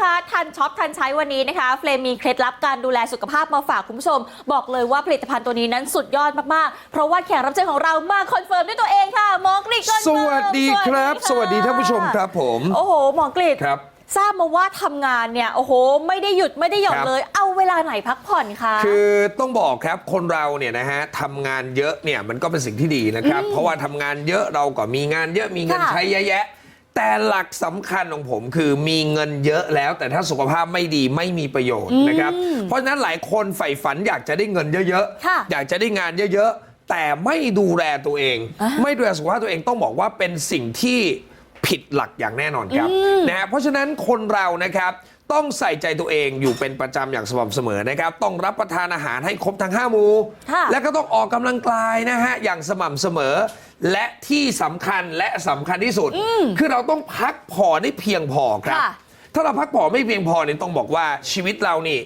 คะทันช็อปทันใช้วันนี้นะคะ เฟรมมีเคล็ดลับการดูแลสุขภาพมาฝากคุณผู้ชม บอกเลยว่าผลิตภัณฑ์ตัวนี้นั้นสุดยอดมากๆ เพราะว่าแขกรับเชิญของเรามาคอนเฟิร์มด้วยตัวเองค่ะหมอกฤษคอนสเฟิร์มวัสดีครับ สวัสดีท่านผู้ชมครับผม โอ้โหหมอกฤษครับ ทราบมาว่าทำงานเนี่ย โอ้โห ไม่ได้หยุดไม่ได้หย่อนครับ เลย เอาเวลาไหนพักผ่อนคะ คือต้องบอกครับคนเราเนี่ยนะฮะทำงานเยอะเนี่ยมันก็เป็นสิ่งที่ดีนะครับ เพราะว่าทำงานเยอะเราก็มีงานเยอะมีเงินค่ะใช้เยอะแยะ แต่หลักสำคัญของผมคือมีเงินเยอะแล้ว แต่ถ้าสุขภาพไม่ดีไม่มีประโยชน์นะครับ เพราะฉะนั้นหลายคนใฝ่ฝันอยากจะได้เงินเยอะค่ะอยากจะได้งานเยอะๆ แต่ไม่ดูแลตัวเองอ่าไม่ดูแลสุขภาพตัวเองต้องบอกว่าเป็นสิ่งที่ผิดหลักอย่างแน่นอนครับนะฮะเพราะฉะนั้นคนเรานะครับ ต้องใส่ใจตัวเองอยู่เป็นประจำอย่างสม่ำเสมอนะครับ ต้องรับประทานอาหารให้ครบทั้ง 5 หมู่ ค่ะและก็ต้องออกกำลังกายนะฮะ อย่างสม่ำเสมอ และที่สำคัญและสำคัญที่สุด คือเราต้องพักผ่อนได้เพียงพอครับ ค่ะ ถ้าเราพักผ่อนไม่เพียงพอเนี่ยต้องบอกว่าชีวิตเรานี่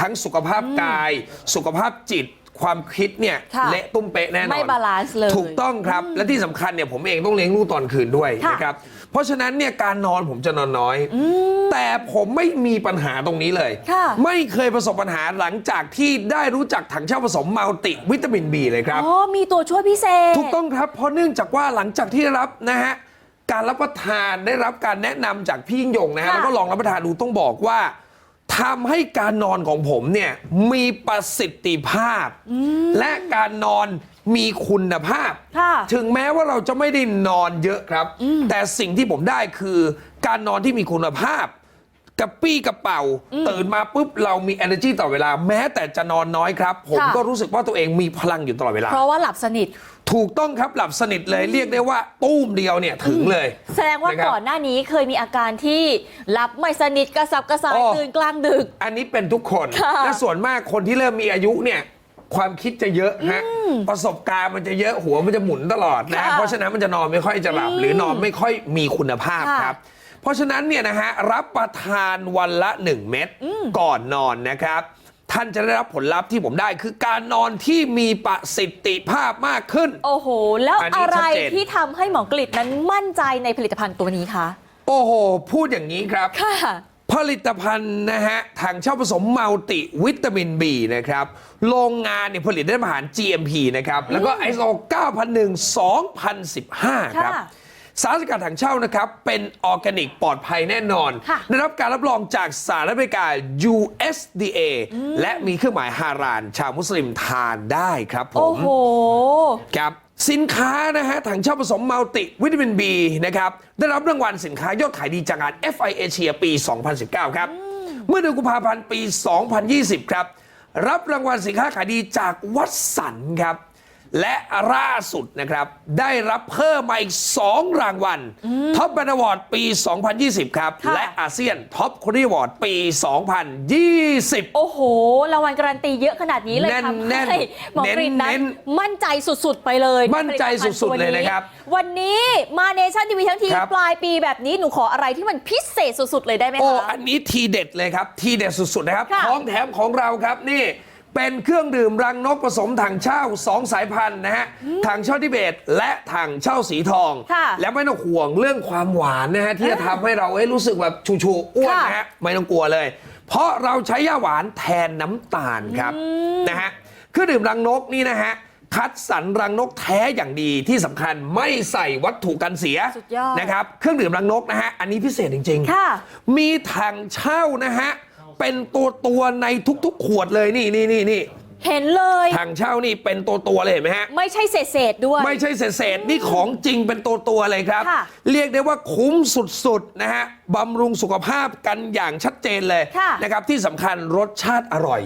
ทั้งสุขภาพกาย สุขภาพจิต ความคิดเนี่ยค่ะเละตุ้มเป๊ะแน่นอน ไม่บาลานซ์เลย ถูกต้องครับ และที่สำคัญเนี่ยผมเองต้องเลี้ยงลูกตอนคืนด้วยค่ะ นะครับ เพราะฉะนั้นเนี่ยการนอนผมจะนอนน้อยแต่ผมไม่มีปัญหาตรงนี้เลย ค่ะไม่เคยประสบปัญหาหลังจากที่ได้รู้จักถังเช่าผสมมัลติวิตามินบีเลยครับ อ๋อมีตัวช่วยพิเศษ ถูกต้องครับ เพราะเนื่องจากว่าหลังจากที่ได้รับนะฮะการรับประทานได้รับการแนะนำจากพี่ยิ่งยงนะฮะค่ะแล้วก็ลองรับประทานดูต้องบอกว่า ทำให้การนอนของผมเนี่ยมีประสิทธิภาพ และการนอนมีคุณภาพค่ะถึงแม้ว่าเราจะไม่ได้นอนเยอะครับ แต่สิ่งที่ผมได้คือการนอนที่มีคุณภาพ กระปี้กระเป๋า ตื่นมาปุ๊บเรามี energy ต่อเวลา แม้แต่จะนอนน้อยครับ ผมค่ะ ก็รู้สึกว่าตัวเองมีพลังอยู่ตลอดเวลา เพราะว่าหลับสนิท ถูกต้องครับหลับสนิทเลยเรียกได้ว่าตู้มเดียวเนี่ยถึงเลย แสดงว่านะครับก่อนหน้านี้เคยมีอาการที่หลับไม่สนิทกระสับกระส่ายอ๋อ ตื่นกลางดึก อันนี้เป็นทุกคนค่ะและส่วนมากคนที่เริ่มมีอายุเนี่ยความคิดจะเยอะฮะประสบการณ์มันจะเยอะหัวมันจะหมุนตลอดนะ ค่ะเพราะฉะนั้นมันจะนอนไม่ค่อยจะหลับ หรือนอนไม่ค่อยมีคุณภาพค่ะ ครับ เพราะฉะนั้นเนี่ยนะฮะรับประทานวันละ 1 เม็ดก่อนนอนนะครับ ท่านจะได้รับผลลัพธ์ที่ผมได้คือการนอนที่มีประสิทธิภาพมากขึ้น โอ้โห แล้วอันนี้อะไรชัดเจน ที่ทำให้หมอกฤษนั้นมั่นใจในผลิตภัณฑ์ตัวนี้คะ โอ้โห พูดอย่างนี้ครับ ค่ะ ผลิตภัณฑ์นะฮะทางเช่าผสมมัลติวิตามิน B นะครับ โรงงานเนี่ยผลิตได้มาตรฐาน GMP นะครับ แล้วก็ ISO 9001 2015 ครับ ค่ะ สารสกัดถังเช่านะครับ เป็นออร์แกนิกปลอดภัยแน่นอนค่ะได้รับการรับรองจากสหรัฐอเมริกา USDA และมีเครื่องหมายฮาราน ชาวมุสลิมทานได้ครับผโอ้มโห ครับสินค้านะฮะถังเช่าผสมมัลติวิตามิน B นะครับ ได้รับรางวัลสินค้ายอดขายดีจากงาน FI Asia ปี 2019 ครับ เมื่อเดือนกุมภาพันธ์ปี 2020 ครับ รับรางวัลสินค้าขายดีจากวัดสันครับ และล่าสุดนะครับ ได้รับเพิ่มมาอีก 2 รางวัลท็อปแบนด์วอร์ดปี 2020 ครับค่ะและอาเซียนท็อปคนดีวอร์ดปี 2020 โอ้โห รางวัลการันตีเยอะขนาดนี้เลยแน่นทำแน่นให้หมอกฤษนั้เน้นนมั่นใจสุด ๆ ไปเลย มั่นใจสุด ๆ เลยนะครับ วันนี้มาเนชั่นทีวีทั้งทีครับปลายปีแบบนี้หนูขออะไรที่มันพิเศษสุด ๆ เลยได้ไหมโอ้คะอันนี้ทีเด็ดเลยครับ ทีเด็ดสุดๆนะครับค่ะของแถมของเราครับนี่ เป็นเครื่องดื่มรังนกผสมถังเช่าสองสายพันธุ์นะฮะถังเช่าทิเบตและถังเช่าสีทอง ค่ะและไม่ต้องห่วงเรื่องความหวานนะฮะที่จะทำให้เราเอ้ยรู้สึกแบบชูชูๆอ้วนค่ะนะฮะไม่ต้องกลัวเลย เพราะเราใช้ย่าหวานแทนน้ำตาลครับนะฮะเครื่องดื่มรังนกนี่นะฮะคัดสรรรังนกแท้อย่างดีที่สำคัญไม่ใส่วัตถุกันเสียสุดยอด นะครับเครื่องดื่มรังนกนะฮะอันนี้พิเศษจริงๆ ค่ะ มีถังเช่านะฮะ เป็นตัวตัวๆในทุกๆ ขวดเลยนี่นี่นี่นี่เห็นเลย ถังเช่านี่เป็นตัวตัวๆเลยเห็นไหมฮะ ไม่ใช่เศษๆด้วย ไม่ใช่เศษๆนี่ของจริงเป็นตัวตัวๆเลยครับ ค่ะ เรียกได้ว่าคุ้มสุดๆนะฮะ บำรุงสุขภาพกันอย่างชัดเจนเลยค่ะนะครับที่สำคัญรสชาติอร่อย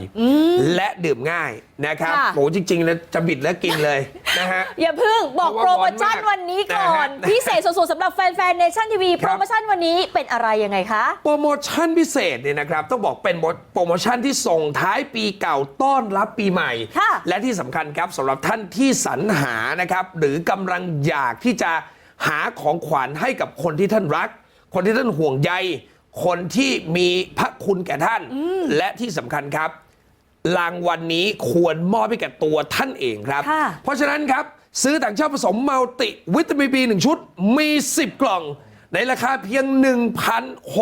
และดื่มง่ายนะครับค่ะโหจริงๆแล้วจะบิดแล้วกินเลยนะฮะอย่าเพิ่งบอกเพโปรราะโมว่าชั่นร้อนมากวันนี้ก่อนนะฮะพิเศษสุดๆสำหรับแฟนๆเนชั่นทีวีคโปรับรโมชั่นวันนี้เป็นอะไรยังไงคะ โปรโมชั่นพิเศษเนี่ยนะครับต้องบอกเป็นโปรโมชั่นที่ส่งท้ายปีเก่าต้อนรับปีใหม่ค่ะและที่สำคัญครับสำหรับท่านที่สรรหานะครับหรือกำลังอยากที่จะหาของขวัญให้กับคนที่ท่านรัก คนที่ท่านห่วงใย คนที่มีพระคุณแก่ท่าน และที่สำคัญครับ รางวัลนนี้ควรมอบให้แก่ตัวท่านเองครับ ค่ะ เพราะฉะนั้นครับ ซื้อต่างเช่าผสมมัลติวิตามินบีหนึ่งชุดมี 10 กล่อง ในราคาเพียง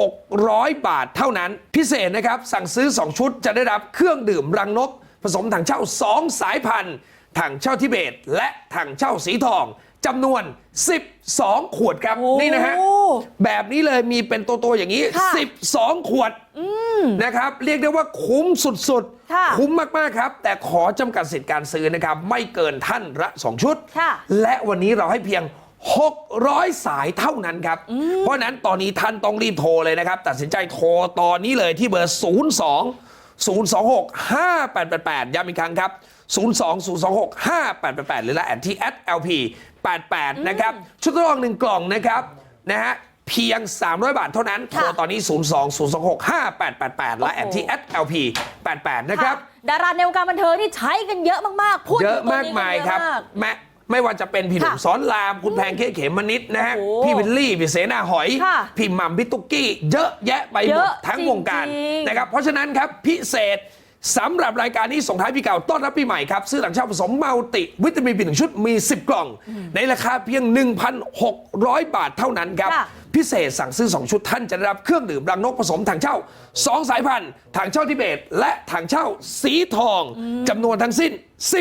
1,600 บาทเท่านั้น พิเศษนะครับ สั่งซื้อ 2 ชุดจะได้รับเครื่องดื่มรังนก ผสมถังเช่า 2 สายพันธุ์ถังเช่าทิเบต และถังเช่าสีทอง จำนวน 12 ขวดครับโอ้นี่นะฮะแบบนี้เลยมีเป็นตัวๆอย่างนี้ค่ะ12 ขวดนะครับ เรียกได้ว่าคุ้มสุดค่ะคุ้มมากๆครับ แต่ขอจำกัดสิทธิ์การซื้อนะครับ ไม่เกินท่านละ 2 ชุดค่ะและวันนี้เราให้เพียง 600 สายเท่านั้นครับ เพราะฉะนั้นตอนนี้ท่านต้องรีบโทรเลยนะครับ ตัดสินใจโทรตอนนี้เลยที่เบอร์ 02 026 5888 ย้ำอีกครั้งครับ 02 026 5888 หรือละแอดที่ @lp 88 นะครับ ชุดทดลองหนึ่งกล่องนะครับนะฮะเพียง 300 บาทเท่านั้น โทรค่ะตอนนี้ 02 026 5888 และแอดที่ @lp 88 นะครับ ดาราในวงการบันเทิงที่ใช้กันเยอะมากๆ พูดเยถึอะงตัวมากนี้มายเยอะครับมากแม้ไม่ว่าจะเป็นพี่หนุ่มค่ะสอนราม คุณแพงเค้กเขมมนิดนะฮะโอ้โหพี่วิลลี่ พี่เสนาหอยค่ะพี่หม่ำพี่ตุ๊กกี้ เยอะแยะไปหเยมดอะทั้งจริงวงการจริงนะครับ เพราะฉะนั้นครับพิเศษ สำหรับรายการนี้ส่งท้ายปีเก่าต้อนรับปีใหม่ครับ ซื้อหลังเช่าผสมมัลติวิตามินปีหนึ่งชุดมี 10 กล่อง ในราคาเพียง 1,600 บาทเท่านั้นครับค่ะพิเศษสั่งซื้อ 2 ชุดท่านจะได้รับเครื่องดื่มรังนกผสมถังเช่า 2 สายพันธุ์ถังเช่าทิเบต และถังเช่าสีทองจำนวนทั้งสิ้น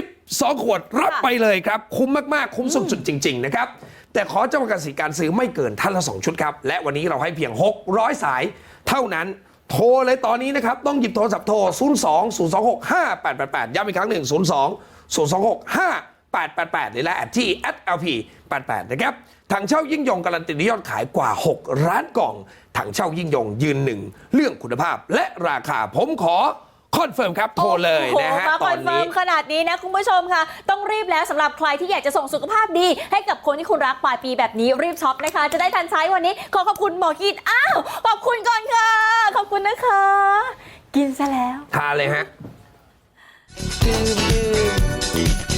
12 ขวดรับค่ะไปเลยครับ คุ้มมากๆ คุ้มสุดๆจริง ๆ นะครับแต่ขอจำกัดสิทธิการซื้อไม่เกินท่านละ 2 ชุดครับ และวันนี้เราให้เพียง 600 สายเท่านั้น โทรเลยตอนนี้นะครับ ต้องหยิบโทรศัพท์โทร 02 026 5888 ย้ำอีกครั้งหนึ่ง 02 026 5888 หรือแลแอดที่ @lp 88 นะครับถังเช่ายิ่งยงการันตียอดขายกว่า 6 ล้านกล่องถังเช่ายิ่งยงยืนหนึ่งเรื่องคุณภาพและราคาผมขอ คอนเฟิร์มครับ โทรเลยนะฮะโอ้โหมาตคออนนเฟินี้ ร์มขนาดนี้นะคุณผู้ชมค่ะ ต้องรีบแล้วสำหรับใครที่อยากจะส่งสุขภาพดี ให้กับคนที่คุณรักปลายปีแบบนี้รีบช็อปนะคะ จะได้ทันใช้วันนี้ ขอขอบคุณหมอกินอ้าว ขอบคุณก่อนค่ะ ขอบคุณนะคะ กินซะแล้ว ทานเลยฮะดื่มดื่ม